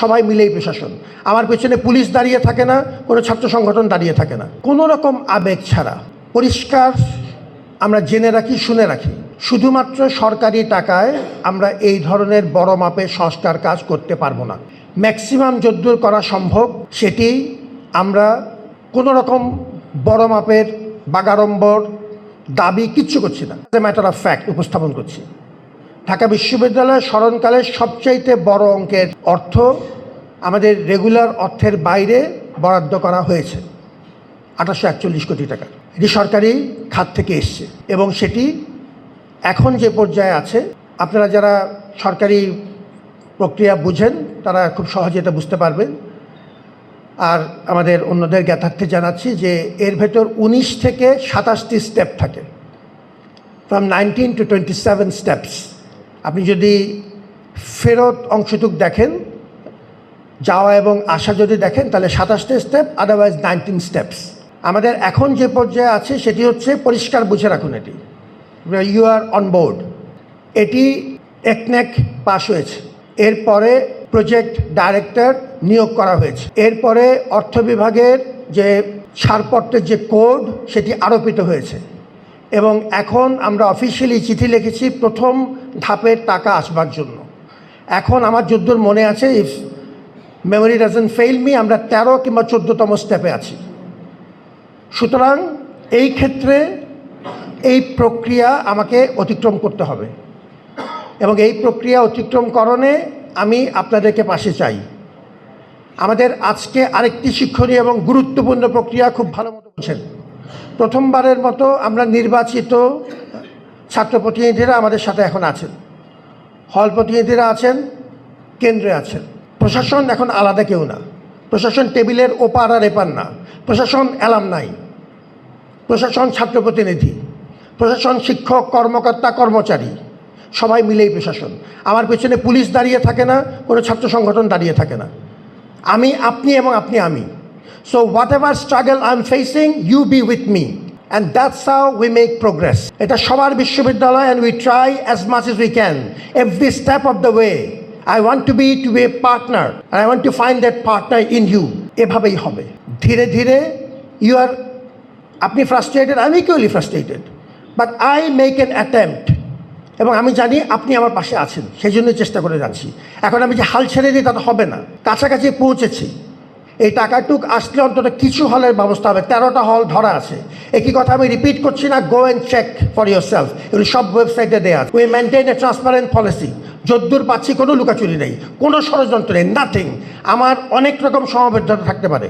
সবাই মিলেই প্রশাসন। আমার পেছনে পুলিশ দাঁড়িয়ে থাকে না, কোনো ছাত্র সংগঠন দাঁড়িয়ে থাকে না। কোনো রকম আবেগ ছাড়া। পরিষ্কার আমরা জেনে রাখি, শুনে রাখি। শুধুমাত্র সরকারি টাকায় আমরা এই ধরনের বড় মাপে সংস্কার কাজ করতে পারব না। ম্যাক্সিমাম যদ্দূর করা সম্ভব, সেটি আমরা কোনো রকম বড় মাপের বাগাড়ম্বর দাবি কিচ্ছু করছি না। ম্যাটার অফ ফ্যাক্ট উপস্থাপন করছি। ঢাকা বিশ্ববিদ্যালয়ের স্মরণকালের সবচাইতে বড় অঙ্কের অর্থ আমাদের রেগুলার অর্থের বাইরে বরাদ্দ করা হয়েছে। আঠাশশো একচল্লিশ কোটি টাকা। এটি সরকারি খাত থেকে এসছে এবং সেটি এখন যে পর্যায়ে আছে, আপনারা যারা সরকারি প্রক্রিয়া বুঝেন, তারা খুব সহজে এটা বুঝতে পারবেন। আর আমাদের অন্যদের জ্ঞাতার্থে জানাচ্ছি যে এর ভেতর উনিশ থেকে সাতাশটি স্টেপ থাকে। From nineteen to twenty seven steps আপনি যদি ফেরত অংশটুক দেখেন, যাওয়া এবং আসা যদি দেখেন, তাহলে সাতাশটা স্টেপ আদারওয়াইজ নাইনটিন স্টেপস আমাদের এখন যে পর্যায়ে আছে, সেটি হচ্ছে পরিষ্কার বুঝে রাখুন এটি। ইউ আর অন বোর্ড এটি একনেক পাশ হয়েছে। এরপরে প্রজেক্ট ডাইরেক্টর নিয়োগ করা হয়েছে। এরপরে অর্থ বিভাগের যে ছাড়পত্রের যে কোড সেটি আরোপিত হয়েছে। এবং এখন আমরা অফিসিয়ালি চিঠি লিখেছি প্রথম ধাপের টাকা আসবার জন্য। এখন আমার যুদ্ধর মনে আছে if memory doesn't fail me আমরা তেরো কিংবা চোদ্দোতম স্টেপে আছি। সুতরাং এই ক্ষেত্রে এই প্রক্রিয়া আমাকে অতিক্রম করতে হবে। এবং এই প্রক্রিয়া অতিক্রমকরণে আমি আপনাদেরকে পাশে চাই। আমাদের আজকে আরেকটি শিক্ষণীয় এবং গুরুত্বপূর্ণ প্রক্রিয়া খুব ভালো মতো বুঝেন প্রথমবারের মতো আমরা নির্বাচিত ছাত্র প্রতিনিধিরা আমাদের সাথে এখন আছেন। হল প্রতিনিধিরা আছেন, কেন্দ্রে আছেন। প্রশাসন এখন আলাদা কেউ না। প্রশাসন টেবিলের ওপার আর এপার না। প্রশাসন অ্যালাম নাই। প্রশাসন ছাত্র প্রতিনিধি। প্রশাসন শিক্ষক, কর্মকর্তা, কর্মচারী। সবাই মিলেই প্রশাসন। আমার পেছনে পুলিশ দাঁড়িয়ে থাকে না, কোনো ছাত্র সংগঠন দাঁড়িয়ে থাকে না। আমি, আপনি এবং আপনি আমি। So whatever I am facing you be with me and that's how we make progress এটা সবার বিশ্ববিদ্যালয় and we try as much as we can every step of the way I want to be to a partner partner I want to find that partner in you এভাবেই হবে। ধীরে ধীরে you are আপনি frustrated আমি কেউলি frustrated but I make an attempt এবং আমি জানি আপনি আমার পাশে আছেন সেই জন্যই চেষ্টা করে যাচ্ছি। এখন আমি যে হাল ছেড়ে দিই, তা তো হবে না। কাছাকাছি পৌঁছেছি। এই টাকাটুক আসলে অন্তত কিছু হলের ব্যবস্থা হবে। তেরোটা হল ধরা আছে। একই কথা আমি রিপিট করছি না go and check for yourself এগুলো সব ওয়েবসাইটে দেওয়া আছে। We maintain a transparent policy যদ্দূর পাচ্ছি কোনো লুকাচুরি নেই, কোনো ষড়যন্ত্র নেই নাথিং আমার অনেক রকম সমাবেদনা থাকতে পারে।